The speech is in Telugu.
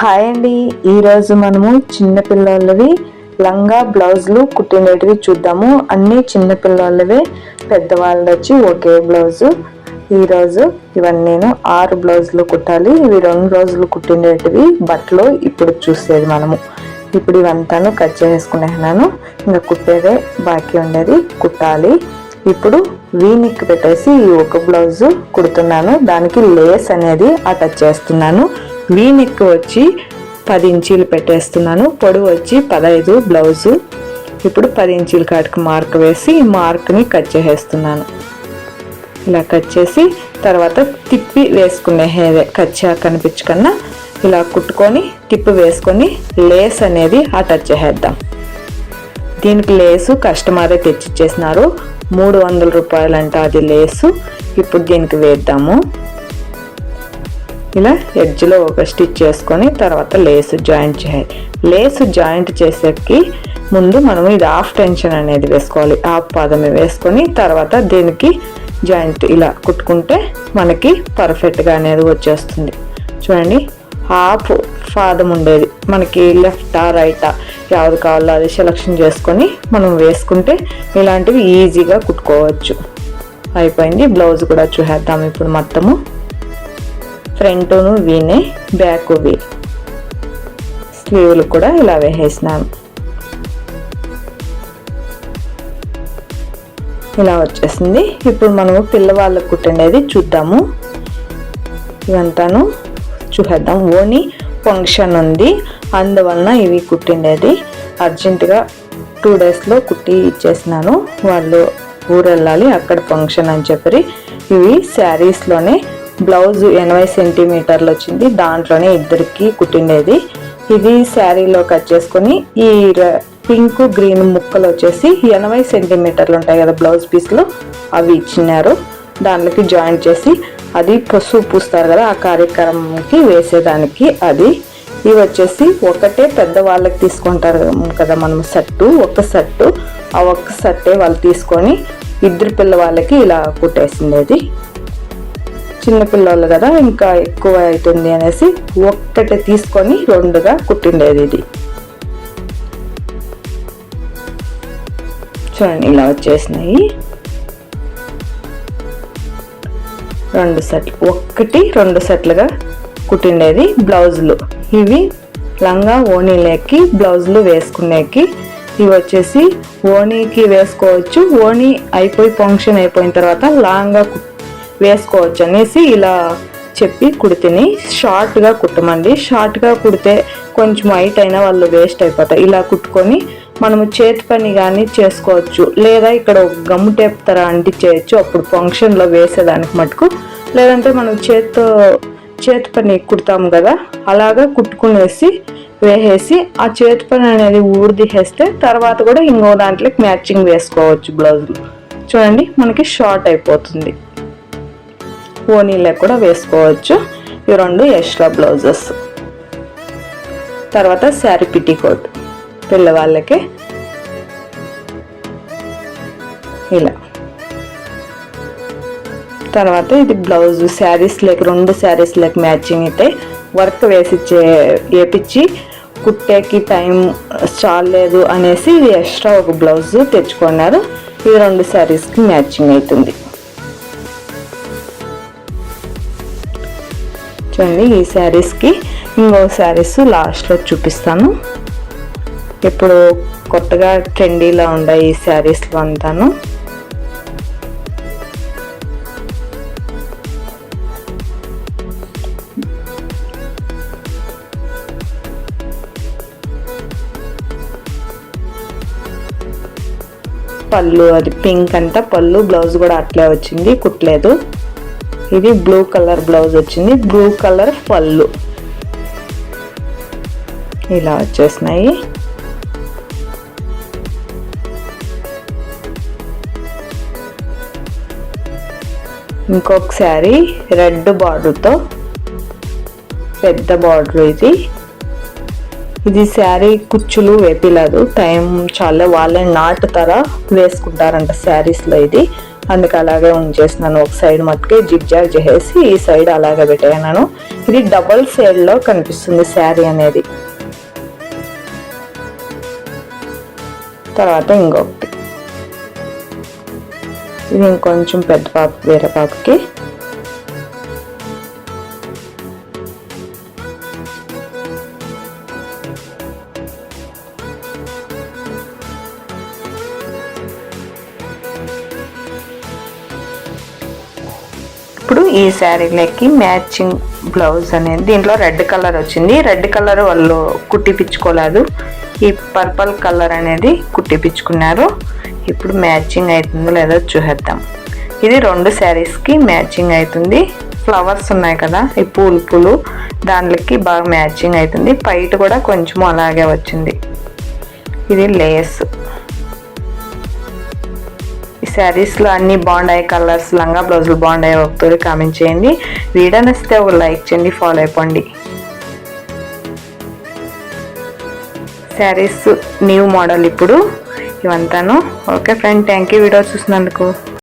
హాయ్ అండి. ఈరోజు మనము చిన్నపిల్లలవి లంగా బ్లౌజులు కుట్టినటివి చూద్దాము. అన్నీ చిన్నపిల్లలవే పెద్దవాళ్ళు వచ్చి ఒకే బ్లౌజు. ఈరోజు ఇవన్నీ నేను ఆరు బ్లౌజులు కుట్టాలి. ఇవి రెండు రోజులు కుట్టినటివి బట్టలు ఇప్పుడు చూసేది మనము. ఇప్పుడు ఇవంతాను కట్ చేసుకునేనాను ఇంకా కుట్టేదే బాకీ ఉండేది కుట్టాలి. ఇప్పుడు వీనిక్ పెట్టేసి ఈ ఒక బ్లౌజు కుడుతున్నాను. దానికి లేస్ అనేది అటాచ్ చేస్తున్నాను. వీనిక్ వచ్చి పది ఇంచీలు పెట్టేస్తున్నాను. పొడవు వచ్చి పదహైదు బ్లౌజు. ఇప్పుడు పది ఇంచీల కాటికి మార్క్ వేసి ఈ మార్క్ని కట్ చేసేస్తున్నాను. ఇలా కట్ చేసి తర్వాత తిప్పి వేసుకునే హేదే కచ్చా కనిపించకన్నా ఇలా కుట్టుకొని తిప్పి వేసుకొని లేస్ అనేది అటాచ్ చేసేద్దాం. దీనికి లేసు కస్టమరే తెచ్చిచ్చేసినారు. మూడు వందల రూపాయలంట అది లేసు. ఇప్పుడు దీనికి వేద్దాము. ఇలా ఎడ్జ్లో ఒక స్టిచ్ చేసుకొని తర్వాత లేసు జాయింట్ చేయాలి. లేసు జాయింట్ చేసేకి ముందు మనం ఇది హాఫ్ టెన్షన్ అనేది వేసుకోవాలి. హాఫ్ పాదమే వేసుకొని తర్వాత దీనికి జాయింట్ ఇలా కుట్టుకుంటే మనకి పర్ఫెక్ట్గా అనేది వచ్చేస్తుంది. చూడండి హాఫ్ పాదం ఉండేది. మనకి లెఫ్టా రైటా యావది కావాలో అది సెలక్షన్ చేసుకొని మనం వేసుకుంటే ఇలాంటివి ఈజీగా కుట్టుకోవచ్చు. అయిపోయింది. బ్లౌజ్ కూడా చూసేద్దాం ఇప్పుడు మొత్తము. ఫ్రంట్ను వీనే బ్యాక్ వీ. స్లీవ్లు కూడా ఇలా వేసేసినాను ఇలా వచ్చేసింది. ఇప్పుడు మనము పిల్లవాళ్ళకు కుట్టండేది చూద్దాము. ఇవంతాను చూసేద్దాం. ఓని ఫంక్షన్ ఉంది. అందువలన ఇవి కుట్టిండేది అర్జెంటుగా టూ డేస్లో కుట్టి ఇచ్చేసినాను. వాళ్ళు ఊరు వెళ్ళాలి అక్కడ ఫంక్షన్ అని చెప్పి. ఇవి శారీస్లోనే బ్లౌజ్ ఎనభై సెంటీమీటర్లు వచ్చింది. దాంట్లోనే ఇద్దరికి కుట్టిండేది. ఇది శారీలో కట్ చేసుకొని ఈ పింక్ గ్రీన్ ముక్కలు వచ్చేసి ఎనభై సెంటీమీటర్లు ఉంటాయి కదా బ్లౌజ్ పీస్లో. అవి ఇచ్చినారు. దాంట్లోకి జాయింట్ చేసి అది పసుపు పూస్తారు కదా ఆ కార్యక్రమంకి వేసేదానికి అది. ఇవి వచ్చేసి ఒకటే పెద్ద వాళ్ళకి తీసుకుంటారు కదా మనం సట్టు ఒక సట్టు. ఆ ఒక్క సట్టే వాళ్ళు తీసుకొని ఇద్దరు పిల్లవాళ్ళకి ఇలా కుట్టేసిండేది. చిన్న పిల్లలు కదా ఇంకా ఎక్కువ అవుతుంది అనేసి ఒక్కటే తీసుకొని రెండుగా కుట్టిండేది ఇది. చూడండి ఇలా వచ్చేసినాయి. రెండు సెట్లు ఒక్కటి రెండు సెట్లుగా కుట్టిండేది బ్లౌజులు. ఇవి లంగా ఓణీలేకి బ్లౌజులు వేసుకునేకి. ఇవి వచ్చేసి ఓణీకి వేసుకోవచ్చు. ఓణీ అయిపోయి ఫంక్షన్ అయిపోయిన తర్వాత లాంగా వేసుకోవచ్చు అనేసి ఇలా చెప్పి కుడితిని షార్ట్గా కుట్టమండి. షార్ట్గా కుడితే కొంచెం హైట్ అయినా వాళ్ళు వేస్ట్ అయిపోతాయి. ఇలా కుట్టుకొని మనము చేతి పని కానీ చేసుకోవచ్చు. లేదా ఇక్కడ ఒక గమ్ము టేప్ తర అంటించేయచ్చు. అప్పుడు ఫంక్షన్లో వేసేదానికి మటుకు. లేదంటే మనం చేతితో చేతి పని కుడతాం కదా అలాగా కుట్టుకునేసి వేసేసి ఆ చేతి పని అనేది ఊడిదిహేస్తే తర్వాత కూడా ఇంకో దాంట్లోకి మ్యాచింగ్ వేసుకోవచ్చు బ్లౌజులు. చూడండి మనకి షార్ట్ అయిపోతుంది. ఓనీలో కూడా వేసుకోవచ్చు. ఈ రెండు ఎక్స్ట్రా బ్లౌజెస్. తర్వాత శారీ పిటికోట్ పిల్లవాళ్ళకి ఇలా. తర్వాత ఇది బ్లౌజ్ శారీస్ లేక రెండు శారీస్ లేక మ్యాచింగ్ అయితే వర్క్ వేసి చే- వేపించి కుట్టేకి టైం చాలేదు అనేసి ఇది ఎక్స్ట్రా ఒక బ్లౌజ్ తెచ్చుకున్నారు. ఇది రెండు శారీస్కి మ్యాచింగ్ అవుతుంది. చూడండి ఈ శారీస్కి ఇంకో శారీస్ లాస్ట్లో చూపిస్తాను. ఇప్పుడు కొత్తగా ట్రెండీలో ఉండే ఈ శారీస్లో అంతాను. పళ్ళు అది పింక్ అంతా పళ్ళు బ్లౌజ్ కూడా అట్లే వచ్చింది కుట్టలేదు. ఇది బ్లూ కలర్ బ్లౌజ్ వచ్చింది. బ్లూ కలర్ పళ్ళు. ఇలా వచ్చేసినాయి. ఇంకొక శారీ రెడ్ బార్డర్తో పెద్ద బార్డర్ ఇది. ఇది శారీ కుచ్చులు వేపిలేదు. టైం చాలా వాళ్ళే నాటుతారా వేసుకుంటారంట శారీస్లో ఇది. అందుకు అలాగే ఉంచేసినాను. ఒక సైడ్ మట్టుకే జిగ్ జాగ్ చేసేసి ఈ సైడ్ అలాగే పెట్టేయనాను ఇది డబల్లో కనిపిస్తుంది శారీ అనేది. తర్వాత ఇంకొకటి. ఇది ఇంకొంచెం పెద్ద పాప వేరే పాపకి. ఇప్పుడు ఈ శారీలకి మ్యాచింగ్ బ్లౌజ్ అనేది దీంట్లో రెడ్ కలర్ వచ్చింది. రెడ్ కలర్ వాళ్ళు కుట్టిపించుకోలేదు ఈ పర్పల్ కలర్ అనేది కుట్టిపించుకున్నారు ఇప్పుడు మ్యాచింగ్ అవుతుందో లేదో చూసేద్దాం. ఇది రెండు శారీస్కి మ్యాచింగ్ అవుతుంది. ఫ్లవర్స్ ఉన్నాయి కదా ఈ పూలు పూలు దాంట్లోకి బాగా మ్యాచింగ్ అవుతుంది. పైట కూడా కొంచెం అలాగే వచ్చింది. ఇది లేస్ శారీస్లో అన్ని బాగున్నాయి కలర్స్ లంగా బ్లౌజులు బాగున్నాయి ఒకసారి కామెంట్ చేయండి. వీడియో నచ్చితే ఒక లైక్ చేయండి ఫాలో అయిపోండి. శారీస్ న్యూ మోడల్ ఇప్పుడు ఇవంతాను. Okay friend thank you video చూసినందుకు.